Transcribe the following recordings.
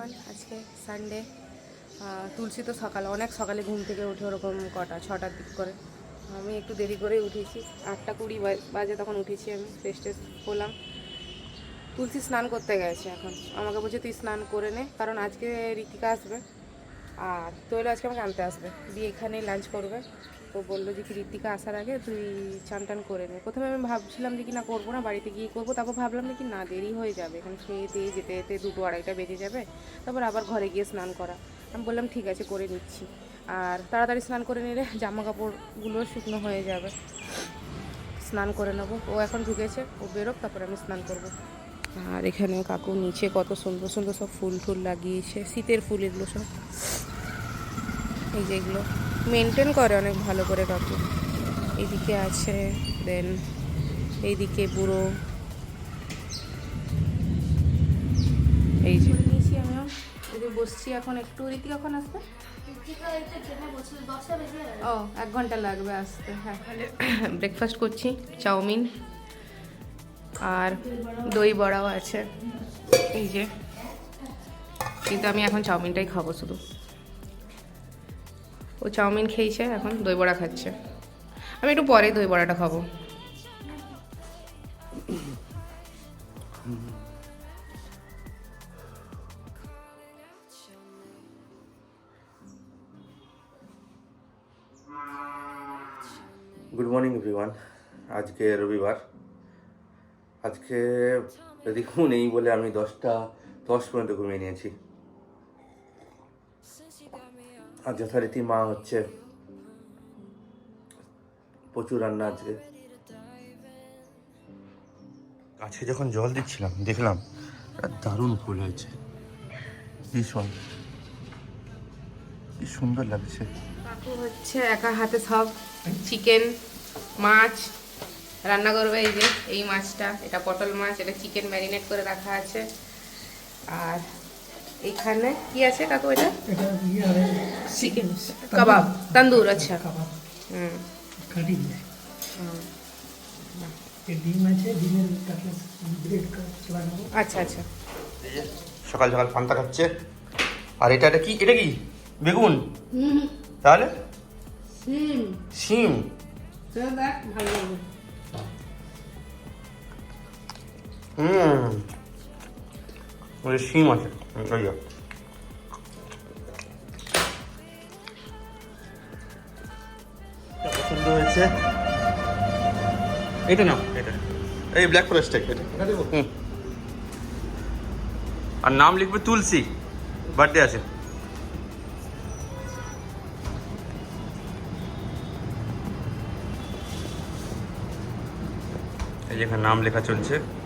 Everyone আজকে Sunday তুলসী তো সকালে, অনেক সকালে ঘুম থেকে উঠে ওরকম কটা, ছটার দিক করে। আমি একটু দেরি করে উঠেছি, আটটা কুড়ি বাজে তখন উঠেছি আমি ফ্রেশ ট্রেশ হলাম। তুলসী স্নান করতে গেছে এখন, আমাকে বলছে তুই স্নান করে নে, কারণ আজকে ঋতিকা আসবে। আর তৈল আজকে আমাকে আনতে আসবে। দিয়ে এখানে লাঞ্চ করবে। তো বলল যে কি ঋতিকা আসার আগে তুই চান টান করে নে। প্রথমে আমি ভাবছিলাম যে কি না করব না, বাড়িতে গিয়ে করব। তারপর ভাবলাম যে কি না, দেরি হয়ে যাবে। এখানে খেয়ে দিয়ে যেতে যেতে দুটো আড়াইটা বেজে যাবে। তারপর আবার ঘরে গিয়ে স্নান করা। আমি বললাম, ঠিক আছে, করে নিচ্ছি। আর তাড়াতাড়ি স্নান করে নিলে জামা কাপড়গুলো শুকনো হয়ে যাবে। স্নান করে নেব। ও এখন ঢুকেছে। ও বেরোক, তারপরে আমি স্নান করব। আর এখানে কাকু নিচে কত সুন্দর সুন্দর সব ফুল টুল লাগিয়েছে। শীতের ফুল এগুলো সব। এই যে এগুলো। মেনটেন করে অনেক ভালো করে কাকু। এইদিকে আছে দেন এইদিকে বুড়ো। এই যে। নিয়েছি আমিও। এই যে বসছি এখন একটু। রীতি কখন আসবে? ও এক ঘণ্টা লাগবে আসতে। হ্যাঁ। ব্রেকফাস্ট করছি চাউমিন আর দই বড়াও আছে। এই যে। কিন্তু আমি এখন চাউমিনটাই খাব শুধু। ও চাউমিন খেয়েছে, এখন দই বড়া খাচ্ছে। আমি একটু পরে দই বড়াটা খাব। গুড মর্নিং এভরিওয়ান আজকে রবিবার। আজকে রিকু নেই বলে আমি দশটা, দশ পর্যন্ত ঘুমিয়ে নিয়েছি। আর যথারীতি মা হচ্ছে প্রচুর রান্না আজকে। গাছে যখন জল দিচ্ছিলাম দেখলাম দারুণ ফুল হয়েছে। ভীষণ কি সুন্দর লাগছে। কাকু হচ্ছে একা হাতে সব চিকেন মাছ রান্না করবে এই যে এই মাছটা এটা পটল মাছ এটা চিকেন ম্যারিনেট করে রাখা আছে। আর এইখানে কি আছে কাকু এটা? এটা আরে চিকেন কাবাব তন্দুর আচ্ছা। কাবাব হুম। কাটি ডিম আছে ডিমের ব্রেড লাগাবো। আচ্ছা আচ্ছা। সকাল সকাল পান্তা খাচ্ছে। আর এটা এটা কি এটা কি? বেগুন? তাহলে? ভালো লাগবে হুম। শিম আছে ওই এটা পছন্দ হয়েছে। এটা নাও এটা। এই ব্ল্যাক ফরেস্ট এটা। হুম। আর নাম লিখবে তুলসী বার্থডে আছে। এই যে এখানে নাম লেখা চলছে।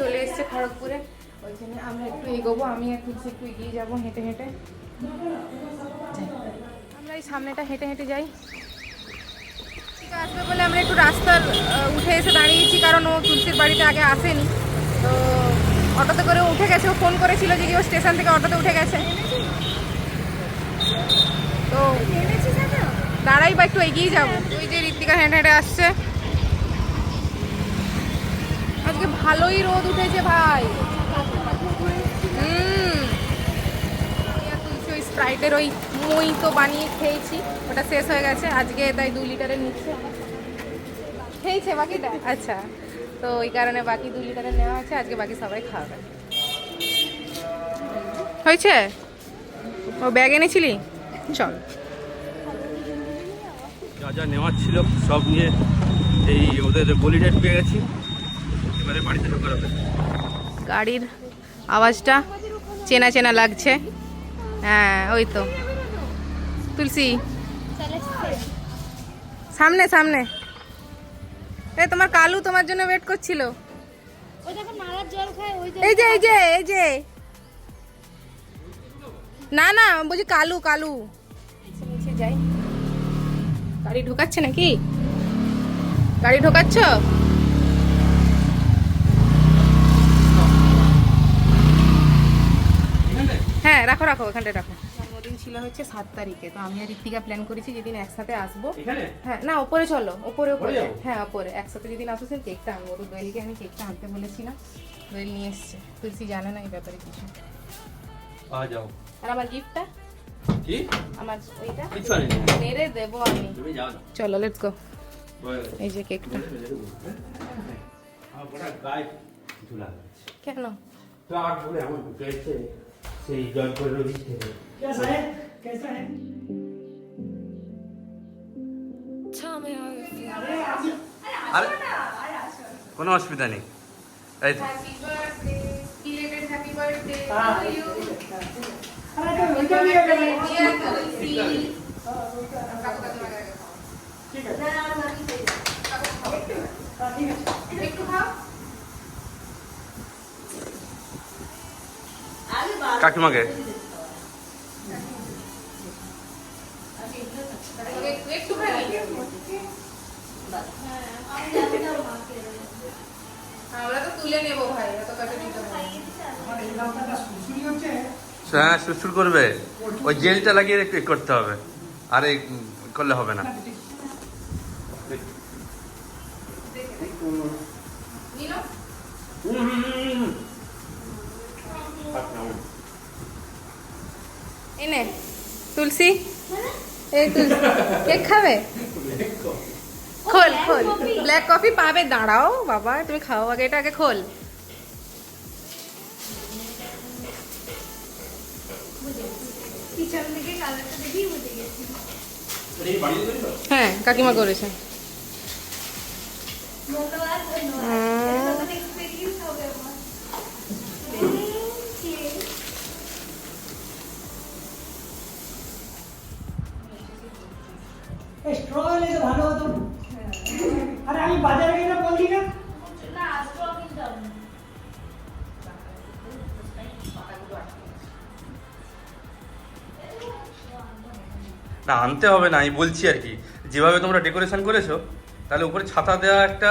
চলে এসেছে খড়গপুরে। ওই আমরা একটু এগোবো, আমি একটু একটু এগিয়ে যাব হেঁটে হেঁটে। আমরা এই সামনেটা হেঁটে হেঁটে যাই। আসবে বলে আমরা একটু রাস্তার উঠে এসে দাঁড়িয়েছি, কারণ ও তুলসীর বাড়িতে আগে আসেনি। তো অটোতে করে উঠে গেছে, ও ফোন করেছিল যে ও স্টেশন থেকে অটোতে উঠে গেছে। তো দাঁড়াই বা একটু এগিয়ে যাব। ওই যে ঋতিকা হেঁটে হেঁটে আসছে। আজকে ভালোই রোদ উঠেছে ভাই। ওই স্প্রাইটের ওই মই তো বানিয়ে খেয়েছি, ওটা শেষ হয়ে গেছে, আজকে তাই দু লিটারের নিচ্ছে। খেয়েছে বাকিটা? আচ্ছা তো ওই কারণে বাকি দু লিটারের নেওয়া আছে আজকে বাকি সবাই খাবে হয়েছে? ও ব্যাগ এনেছিলি? চল। যা যা নেওয়ার ছিল, সব নিয়ে এই ওদের গলিটাইট পেয়ে গেছি। এবারে বাড়িতে ঢোকার গাড়ির আওয়াজটা চেনা চেনা লাগছে। হ্যাঁ ওই তো। তুলসী। সামনে সামনে। এ তোমার কালু তোমার জন্য ওয়েট করছিল। ওই দেখো নালার জল খায় ওই যে এই যে এই যে এই যে। না না বলছি কালু কালু। নিচে যাই। গাড়ি ঢোকাচ্ছে নাকি? গাড়ি ঢোকাচ্ছ? রাখো রাখো ওখানটায় রাখো। জন্মদিন ছিল হচ্ছে সাত তারিখে তো আমি আর ঋতিকা প্ল্যান করেছি যেদিন একসাথে আসব। এখানে? হ্যাঁ না ওপরে চলো ওপরে ওপরে। হ্যাঁ ওপরে। একসাথে যেদিন আসো সেই কেকটা আনব। তো দোয়েলকে আমি কেকটা আনতে বলেছিলাম দোয়েল নিয়ে এসছে। তুলসি জানে না এই ব্যাপারে কিছু। আ যাও। আর আমার গিফটটা কি? আমার ওইটা? কিছু আনি মেরে দেবো আমি। তুমি যাও চলো লেটস গো এই যে কেকটা কিছু কেন? তো আর বলে সেই জল করে রয়েছে कैसा है कैसा है আরে কোনো অসুবিধা নেই এই তো। Happy birthday belated happy birthday हाँ। টু ইউ अरे तो उनका भी है ডিয়ার তুলসি কাকু কাকিমা গেছে ठीक है हाँ, ठीक है একটু খাও কাকিমাকে একটু একটু খাই হচ্ছে হ্যাঁ সুসুর করবে। ওই জেলটা লাগিয়ে করতে হবে। আর করলে হবে না। এনে তুলসী? এই তুলসী। কেক খাবে? খোল খোল। ব্ল্যাক কফি পাবে দাঁড়াও বাবা তুমি খাও আগে এটা আগে খোল। হ্যাঁ কাকিমা করেছে। ধন্যবাদ না আনতে হবে না আমি বলছি আর কি যেভাবে তোমরা ডেকোরেশন করেছ তাহলে উপরে ছাতা দেওয়া একটা।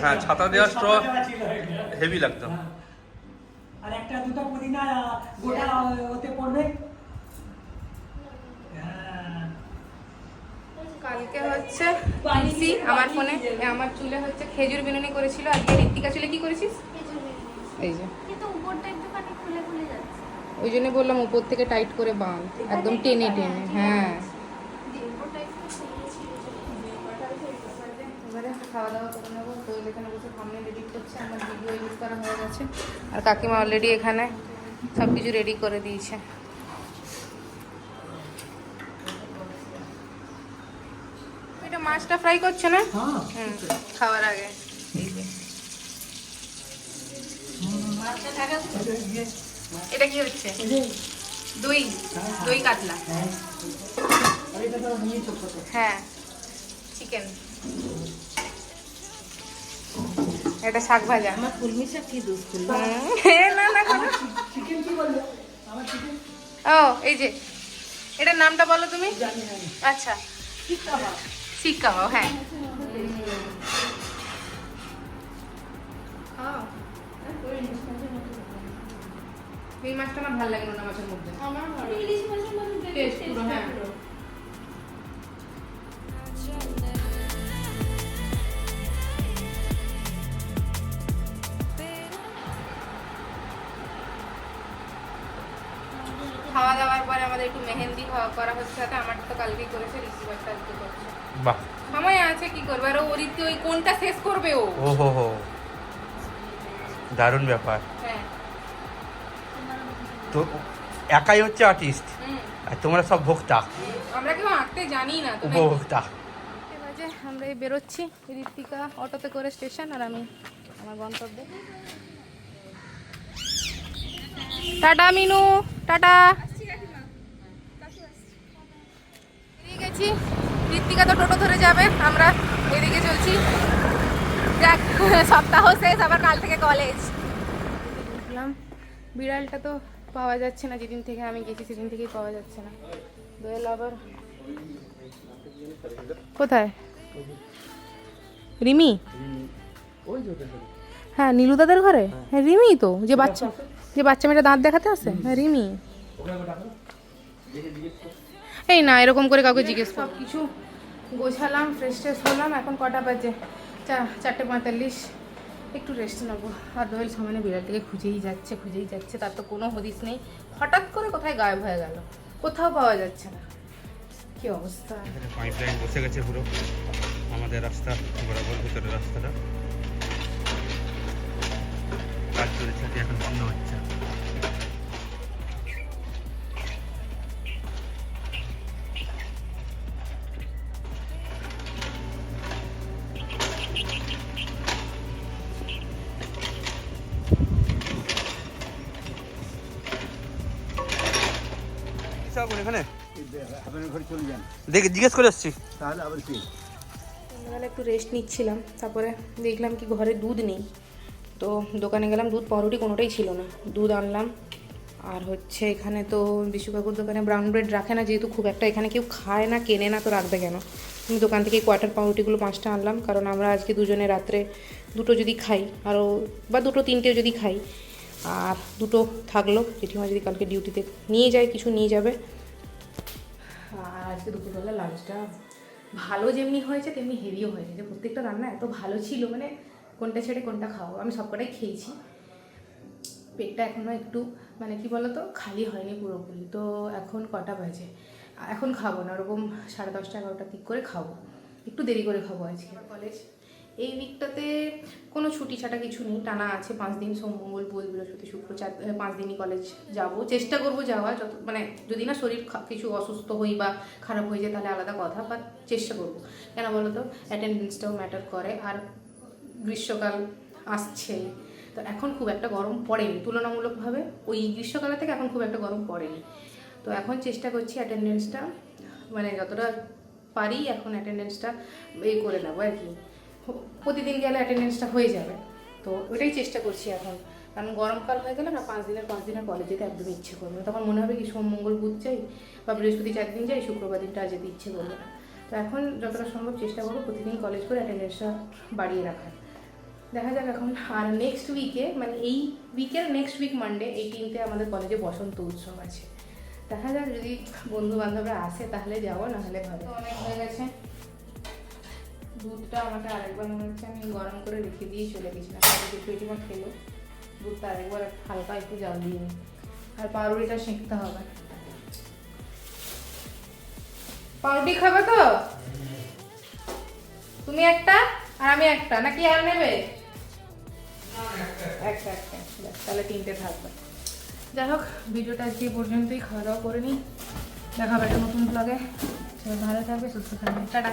হ্যাঁ, ছাতা দেওয়া একটা। হেভি লাগতো হ্যাঁ। আর একটা দুটো পুদিনা গোটা ওতে পড়বে হ্যাঁ। কালকে হচ্ছে আমার ফোনে আমার চুলে হচ্ছে খেজুর বিনুনি করেছিল আজকে ঋতিকা চুলে কি করেছিস এই যে কিন্তু উপরটা একটুখানি ওই জন্য বললাম উপর থেকে টাইট করে বাঁধ একদম টেনে টেনে হ্যাঁ। খাওয়া দাওয়া করে নেব তো এখানে বসে সামনে রেডি করছে আমার ভিডিও এডিট করা হয়ে গেছে। আর কাকিমা অলরেডি এখানে সব কিছু রেডি করে দিয়েছে। এটা মাছটা ফ্রাই করছে না? হ্যাঁ। হুম খাওয়ার আগে। এই যে। এটা কি হচ্ছে? দই দই কাতলা। হ্যাঁ। চিকেন এটা শাক ভাজা। আমার কুলমি শাক কি দুধ কুলমি না না চিকেন কি বলল আমার চিকেন ও এই যে এটার নামটা বলো তুমি? আচ্ছা। শিক কাবাব হ্যাঁ। এই মাছটা আমার ভালো লাগে না মাছের মধ্যে। আমার ভালো ইলিশ মাছের মধ্যে Taste পুরো, হ্যাঁ। খাওয়া দাওয়ার পরে আমাদের একটু মেহেন্দি খাওয়া করা হচ্ছে সাথে আমার তো কালকেই করেছে বাহ। সময় আছে কি করবে? আর ও রীতি ওই কোনটা শেষ করবে ও? হো হো দারুণ ব্যাপার। তো একাই হচ্ছে আর্টিস্ট আর তোমরা সব ভোক্তা? আমরা কেউ আঁকতে জানি না উপভোক্তা। এই আমরা এই বেরোচ্ছি ঋতিকা অটোতে করে স্টেশন আর আমি আমার গন্তব্যে। টাটা মিনু। টাটা। বেরিয়ে গেছি। ঋতিকা তো টোটো ধরে যাবে আমরা এদিকে চলছি। যাক সপ্তাহ শেষ আবার কাল থেকে কলেজ বিড়ালটা তো পাওয়া যাচ্ছে না, যেদিন থেকে আমি গেছি সেদিন থেকেই পাওয়া যাচ্ছে না। দোয়েল আবার কোথায়? রিমি? হ্যাঁ নীলুদাদের ঘরে? হ্যাঁ রিমি তো, যে বাচ্চা যে বাচ্চা মেয়েটা দাঁত দেখাতে আসে? হ্যাঁ রিমি। এই না, এরকম করে কাউকে জিজ্ঞেস সব কিছু গোছালাম ফ্রেশ ট্রেশ হলাম, এখন কটা বাজে? চারটে পঁয়তাল্লিশ। একটু রেস্ট নেব। আর দোয়েল সামনে বিড়ালটিকে খুঁজেই যাচ্ছে খুঁজেই যাচ্ছে, তার তো কোনো হদিস নেই। হঠাৎ করে কোথায় গায়েব হয়ে গেল? কোথাও পাওয়া যাচ্ছে না। কি অবস্থা? পাইপলাইন পাইপ লাইন বসে গেছে পুরো। আমাদের রাস্তা, বরাবর ভিতরের রাস্তাটা। কাজ চলেছে, এখন বন্ধ হচ্ছে। এখানে? চলে যান। দেখে জিজ্ঞেস করে আসছি। তাহলে আবার কি? সন্ধ্যাবেলা একটু রেস্ট নিচ্ছিলাম তারপরে দেখলাম কি ঘরে দুধ নেই। তো দোকানে গেলাম দুধ পাউরুটি কোনোটাই ছিল না। দুধ আনলাম আর হচ্ছে এখানে তো বিশু কাকুর দোকানে ব্রাউন ব্রেড রাখে না যেহেতু খুব একটা এখানে কেউ খায় না কেনে না তো রাখবে কেন? আমি দোকান থেকে কোয়ার্টার পাউরুটিগুলো পাঁচটা আনলাম কারণ আমরা আজকে দুজনে রাত্রে দুটো যদি খাই আরও বা দুটো তিনটে যদি খাই আর দুটো থাকল জেঠিমা যদি কালকে ডিউটিতে নিয়ে যায় কিছু নিয়ে যাবে। আর আজকে দুপুরবেলা লাঞ্চটা ভালো যেমনি হয়েছে, তেমনি হেভিও হয়েছে। যে প্রত্যেকটা রান্না এত ভালো ছিল মানে কোনটা ছেড়ে কোনটা খাব। আমি সবকটাই খেয়েছি। পেটটা এখনও একটু মানে কি বলতো, খালি হয়নি পুরোপুরি। তো এখন কটা বাজে? এখন খাব না, ওরকম সাড়ে দশটা এগারোটার দিক করে খাব। একটু দেরি করে খাব আজকে। কলেজ এই উইকটাতে কোনো ছুটি ছাটা কিছু নেই। টানা আছে পাঁচ দিন সোম, মঙ্গল, বুধ, বৃহস্পতি, শুক্র, চার পাঁচ দিনই কলেজ যাব। চেষ্টা করব যাওয়া যত মানে যদি না শরীর কিছু অসুস্থ হই বা খারাপ হয়ে যায় তাহলে আলাদা কথা বাট চেষ্টা করব। কেন বলো তো? অ্যাটেন্ডেন্সটাও ম্যাটার করে। আর গ্রীষ্মকাল আসছে। তো এখন খুব একটা গরম পড়েনি। তুলনামূলকভাবে ওই গ্রীষ্মকালের থেকে এখন খুব একটা গরম পড়েনি। তো এখন চেষ্টা করছি অ্যাটেন্ডেন্সটা মানে যতটা পারি এখন অ্যাটেন্ডেন্সটা এ করে নেব আর কি। প্রতিদিন গেলে অ্যাটেন্ডেন্সটা হয়ে যাবে। তো ওটাই চেষ্টা করছি এখন। কারণ গরমকাল হয়ে গেলে না, পাঁচ দিনের পাঁচ দিনের কলেজ যেতে একদমই ইচ্ছে করবে না। তখন মনে হবে কি সোম, মঙ্গল, বুধ যাই বা বৃহস্পতি চার দিন যাই, শুক্রবার দিনটা যেতে ইচ্ছে করবে না। তো এখন যতটা সম্ভব চেষ্টা করব প্রতিদিন কলেজ করে অ্যাটেন্ডেন্সটা বাড়িয়ে রাখার। দেখা যাক এখন আর নেক্সট উইকে মানে এই উইকের নেক্সট উইক মানডে এইটিনতে আমাদের কলেজে বসন্ত উৎসব আছে। দেখা যাক যদি বন্ধু বান্ধবরা আসে তাহলে যাব, নাহলে তো অনেক হয়ে গেছে। দুধটা আমাকে আরেকবার মনে হচ্ছে আমি গরম করে রেখে দিয়ে চলে গেছিলাম। এটিমা খেলো। দুধটা আরেকবার হালকা একটু জাল দিয়ে নিই আর পাউরুটিটা সেঁকতে হবে। পাউরুটি খাবে তো? তুমি একটা আর আমি একটা, নাকি আর নেবে? একটা একটা। তাহলে তিনটে থাকবে। যাই হোক, ভিডিওটা আজকে পর্যন্তই। খাওয়া দাওয়া করে নিই দেখা হবে একটা নতুন ব্লগে ভালো থাকবে, সুস্থ থাকবে। টাটা।